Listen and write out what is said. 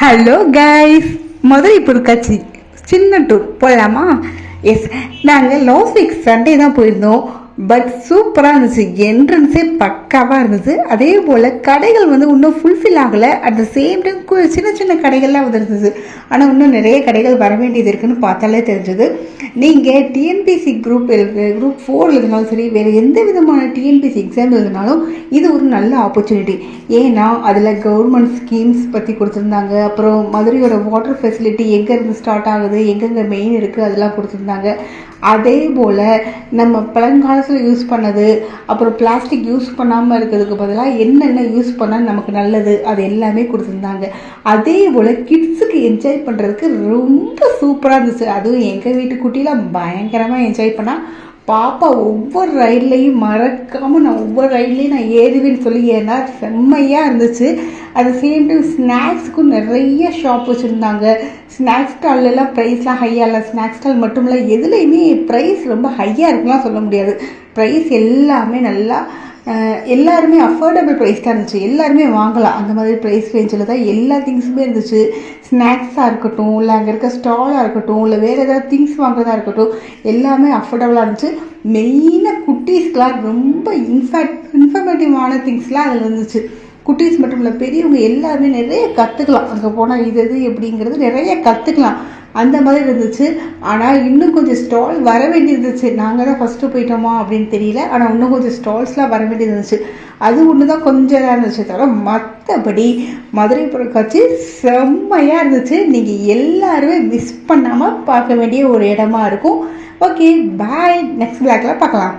Hello guys Madurai பொருட்காட்சி சின்ன tour போகலாமா எஸ் நாங்கள் லாஸ்ட் வீக் சண்டே தான் போயிருந்தோம். பட் சூப்பராக இருந்துச்சு. என்ட்ரன்ஸே பக்காவாக இருந்துச்சு. அதே போல் கடைகள் வந்து இன்னும் ஃபுல்ஃபில் ஆகலை. அட் த சேம் டைம் சின்ன சின்ன கடைகள்லாம் வந்து ஆனால் இன்னும் நிறைய கடைகள் வர வேண்டியது இருக்குன்னு பார்த்தாலே தெரிஞ்சது. நீங்கள் டிஎன்பிசி குரூப் குரூப் ஃபோர் எழுதினாலும் சரி வேறு எந்த விதமான டிஎன்பிசி எக்ஸாம் எழுதினாலும் இது ஒரு நல்ல ஆப்பர்ச்சுனிட்டி ஏன்னா அதில் கவர்மெண்ட் ஸ்கீம்ஸ் பற்றி கொடுத்துருந்தாங்க. அப்புறம் மதுரையோட வாட்டர் ஃபெசிலிட்டி எங்கேருந்து ஸ்டார்ட் ஆகுது? எங்கெங்கே மெயின் இருக்குது அதெல்லாம் கொடுத்துருந்தாங்க. அதே போல் நம்ம பழங்காலத்தில் யூஸ் பண்ணது அப்புறம் பிளாஸ்டிக் யூஸ் பண்ணாமல் இருக்கிறதுக்கு பதிலாக என்னென்ன யூஸ் பண்ணால் நமக்கு நல்லது அது எல்லாமே கொடுத்துருந்தாங்க. அதே போல் கிட்ஸுக்கு என்ஜாய் பண்ணுறதுக்கு ரொம்ப சூப்பராக இருந்துச்சு. அதுவும் எங்கள் வீட்டு குட்டியில் பயங்கரமாக என்ஜாய் பண்ணால் பாப்பா ஒவ்வொரு ரயில்லையும் மறக்காமல் நான் ஒவ்வொரு ரயில்லையும் நான் ஏறுவேன்னு சொல்லி ஏன்னா செம்மையாக இருந்துச்சு. அது சேம் டைம் ஸ்நாக்ஸுக்கும் நிறைய ஷாப் வச்சுருந்தாங்க. ஸ்நாக்ஸ் ஸ்டால்லலாம் ப்ரைஸ்லாம் ஹையாக இல்லை ஸ்நாக்ஸ் ஸ்டால் மட்டும் இல்லை. எதுலேயுமே ப்ரைஸ் ரொம்ப ஹையாக இருக்குலாம் சொல்ல முடியாது. ப்ரைஸ் எல்லாமே நல்லா எல்லாருமே அஃபோர்டபுள் ப்ரைஸ் தான் இருந்துச்சு. எல்லாருமே வாங்கலாம். அந்த மாதிரி ப்ரைஸ் ரேஞ்சில் தான் எல்லா திங்ஸுமே இருந்துச்சு. ஸ்நாக்ஸாக இருக்கட்டும் இல்லை அங்கே இருக்க ஸ்டாலாக இருக்கட்டும் இல்லை வேறு ஏதாவது திங்ஸ் வாங்குறதா இருக்கட்டும் எல்லாமே அஃபோர்டபுளாக இருந்துச்சு. மெயினாக குட்டீஸ்க்கெலாம் ரொம்ப இன்ஃபேக்ட் இன்ஃபர்மேட்டிவான திங்ஸ்லாம் அதில் இருந்துச்சு. குட்டீஸ் மட்டும் இல்லை பெரியவங்க எல்லாருமே நிறைய கற்றுக்கலாம் அங்கே போனால் இது இது எப்படிங்கிறது நிறைய கற்றுக்கலாம் அந்த மாதிரி இருந்துச்சு. ஆனால் இன்னும் கொஞ்சம் ஸ்டால் வர வேண்டி இருந்துச்சு. நாங்கள் தான் ஃபஸ்ட்டு போயிட்டோமா அப்படின்னு தெரியல. ஆனால் இன்னும் கொஞ்சம் ஸ்டால்ஸ்லாம் வர வேண்டியது இருந்துச்சு. அது ஒன்று தான் கொஞ்சம் தான் இருந்துச்சு தவிர மற்றபடி மதுரை பொருட்காட்சி செம்மையாக இருந்துச்சு. நீங்கள் எல்லாருமே மிஸ் பண்ணாமல் பார்க்க வேண்டிய ஒரு இடமா இருக்கும். ஓகே பாய் நெக்ஸ்ட் பிளாக்ல பார்க்கலாம்.